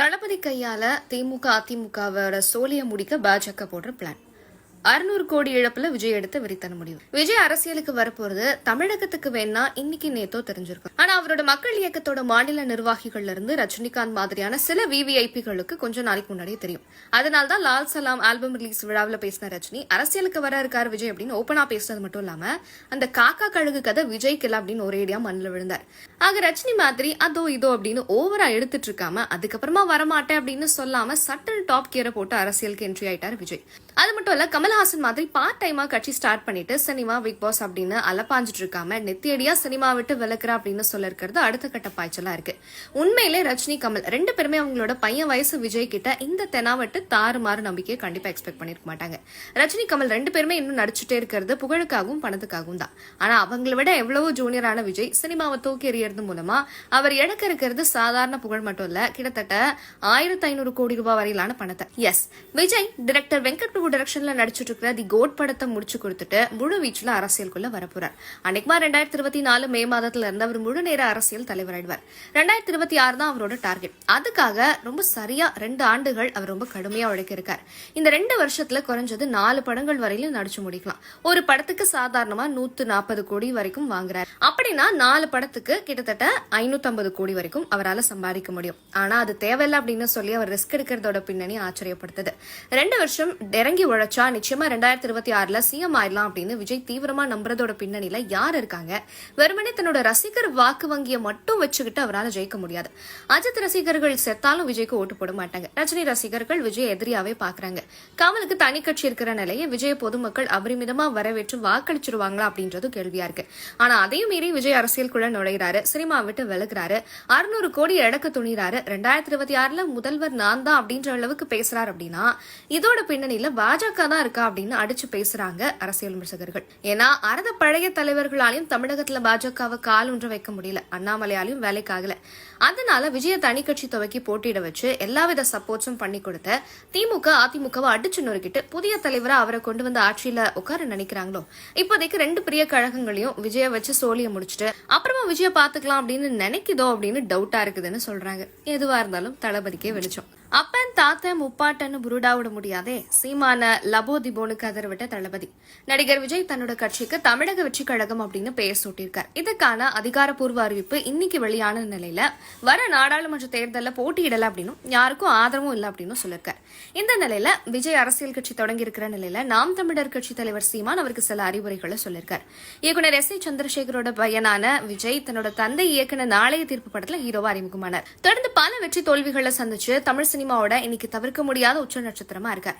தளபதி கையால திமுக அதிமுகவோட சோழிய முடிக்க பாஜக போடுற பிளான் அறுநூறு கோடி இழப்புல விஜய் எடுத்த வெறித்தன முடிவு. விஜய் அரசியலுக்கு வரப்போறது தமிழகத்துக்கு வேணா இன்னைக்கு நேத்தோ தெரிஞ்சிருக்கும். ஆனா அவரோட மக்கள் இயக்கத்தோட மாநில நிர்வாகிகள்ல இருந்து ரஜினிகாந்த் மாதிரியான சில விவிஐபிகளுக்கு கொஞ்ச நாளைக்கு முன்னாடியே தெரியும். அதனால தான் லால் சலாம் ஆல்பம் ரிலீஸ் விழாவில் பேசின ரஜினி அரசியலுக்கு வர இருக்காரு விஜய் அப்படின்னு ஓப்பனா பேசினது மட்டும் இல்லாம அந்த காக்கா கழுகு கதை விஜய்க்கு இல்ல அப்படின்னு ஒரேடியா மண்ணில் விழுந்தார். ஆக ரஜினி மாதிரி அதோ இதோ அப்படின்னு ஓவரா எடுத்துட்டு இருக்காம அதுக்கப்புறமா வரமாட்டேன் அப்படின்னு சொல்லாம சட்டன் டாப் கியரை போட்டு அரசியலுக்கு என்ட்ரி ஆயிட்டார் விஜய். அது மட்டும் இல்ல கமல்ஹாசன் மாதிரி பார்ட் டைமா கட்சி ஸ்டார்ட் பண்ணிட்டு சினிமா பிக் பாஸ் அப்படின்னு அலப்பாஞ்சிட்டு இருக்காம நெத்தியடியா சினிமா விட்டு விளக்குற அப்படின்னு சொல்லிருக்கிறது அடுத்த கட்ட பாய்ச்சலா இருக்கு. உண்மையிலே ரஜினி கமல் ரெண்டு பேருமே அவங்களோட பையன் வயசு விஜய் கிட்ட இந்த தெனாவட்டு தாறுமாறு நம்பிக்கையை கண்டிப்பா எக்ஸ்பெக்ட் பண்ணிருக்க மாட்டாங்க. ரஜினி கமல் ரெண்டு பேருமே இன்னும் நடிச்சுட்டே இருக்கிறது புகழுக்காகவும் பணத்துக்காகவும் தான். ஆனா அவங்களை விட எவ்வளவோ ஜூனியரான விஜய் சினிமாவை தூக்கி எறியறது மூலமா அவர் இழக்க இருக்கிறது சாதாரண புகழ் மட்டும் இல்ல கிட்டத்தட்ட ஆயிரத்தி ஐநூறு கோடி ரூபாய் வரையிலான பணத்தை. எஸ் விஜய் டிரெக்டர் வெங்கட் பிரபு டிரெக்ஷன்ல டைரக்ஷன்ல நடிச்சிட்டு இருக்கிற தி கோட் படத்தை முடிச்சு கொடுத்துட்டு முழு வீச்சுல அரசியலுக்குள்ள வரப்போறார். அன்னைக்குமா ரெண்டாயிரத்தி இருபத்தி நாலு மே மாதத்துல இருந்து அவர் முழு நேர அரசியல் தலைவராயிடுவார். ரெண்டாயிரத்தி இருபத்தி ஆறு தான் அவரோட டார்கெட். அதுக்காக ரொம்ப சரியா ரெண்டு ஆண்டுகள் அவர் ரொம்ப கடுமையா உழைக்க இருக்கார் இந்த ரெண்டு வருஷத்துல குறைஞ்சது நாலு படங்கள் வரையிலும் நடிச்சு முடிக்கலாம். ஒரு படத்துக்கு சாதாரணமா நூத்து நாற்பது கோடி வரைக்கும் வாங்குறாரு. அப்படின்னா நாலு படத்துக்கு கிட்டத்தட்ட ஐநூத்தி கோடி வரைக்கும் அவரால் சம்பாதிக்க முடியும். ஆனா அது தேவையில்லை அப்படின்னு சொல்லி அவர் ரிஸ்க் எடுக்கிறதோட பின்னணி ஆச்சரியப்படுத்துது. ரெண்டு வருஷம் இறங்கி உழைச்சா நிச்சயம் நிச்சயமா ரெண்டாயிரத்தி இருபத்தி ஆறுல சிஎம் ஆயிடலாம் அப்படின்னு விஜய் தீவிரமா நம்புறதோட பின்னணியில யார் இருக்காங்க? வெறுமனே தன்னோட ரசிகர் வாக்கு வங்கியை மட்டும் வச்சுக்கிட்டு அவரால் ஜெயிக்க முடியாது. அஜித் ரசிகர்கள் செத்தாலும் விஜய்க்கு ஓட்டு போட மாட்டாங்க. ரஜினி ரசிகர்கள் விஜய் எதிரியாவே பாக்குறாங்க. கமலுக்கு தனி கட்சி இருக்கிற நிலையை விஜய் பொதுமக்கள் அபரிமிதமா வரவேற்று வாக்களிச்சிருவாங்களா அப்படின்றது கேள்வியா இருக்கு. ஆனா அதையும் மீறி விஜய் அரசியலுக்குள்ள நுழைகிறாரு சினிமா விட்டு விலகுறாரு. அறுநூறு கோடி இழக்க துணிறாரு. ரெண்டாயிரத்தி இருபத்தி ஆறுல முதல்வர் நான் தான் அப்படின்ற அளவுக்கு பேசுறாரு அப்படின்னா இதோட பின்னணியில பாஜக தான் இருக்கா? அப்படின்னு அடிச்சு பேசுறாங்க அரசியல் விமர்சகர்கள். ஏன்னா அறத பழைய தலைவர்களாலையும் தமிழகத்துல பாஜகவை கால் ஒன்று வைக்க முடியல. அண்ணாமலையாலையும் வேலைக்கு ஆகல. அதனால விஜய தனி கட்சி துவக்கி போட்டியிட வச்சு எல்லாவித சப்போர்ட்ஸும் பண்ணி கொடுத்த திமுக அதிமுகவை அடிச்சு நொறுக்கிட்டு புதிய தலைவரா அவரை கொண்டு வந்து ஆட்சியில உட்கார நினைக்கிறாங்களோ? இப்போதைக்கு ரெண்டு பெரிய கழகங்களையும் விஜய வச்சு சோழிய முடிச்சுட்டு அப்புறமா விஜய பாத்துக்கலாம் அப்படின்னு நினைக்குதோ அப்படின்னு டவுட்டா இருக்குதுன்னு சொல்றாங்க. எதுவா இருந்தாலும் தளபதிக்கே வெளிச்சம். அப்ப தாத்தா முப்பாட்டன்னு புருடா விட முடியாதே. சீமான லபோ திபோனுக்கு கதற தளபதி. நடிகர் விஜய் தன்னோட கட்சிக்கு தமிழக வெற்றி கழகம் அப்படின்னு பெயர் சூட்டியிருக்கார். இதுக்கான அதிகாரப்பூர்வ அறிவிப்பு இன்னைக்கு வெளியான நிலையில வர நாடாளுமன்ற தேர்தலில் போட்டியிடல அப்படின்னு யாருக்கும் ஆதரவும் இல்லை அப்படின்னு சொல்லியிருக்கார். இந்த நிலையில விஜய் அரசியல் கட்சி தொடங்கி இருக்கிற நிலையில நாம் தமிழர் கட்சி தலைவர் சீமான் அவருக்கு சில அறிவுரைகளை சொல்லியிருக்கார். இயக்குனர் எஸ் ஏ சந்திரசேகரோட பையனான விஜய் தன்னோட தந்தை இயக்குன நாளைய தீர்ப்பு படத்துல ஹீரோவா அறிமுகமானார். தொடர்ந்து பல வெற்றி தோல்விகளை சந்திச்சு தமிழ் சினிமாவோட இன்னைக்கு தவிர்க்க முடியாத உச்ச நட்சத்திரமா இருக்கார்.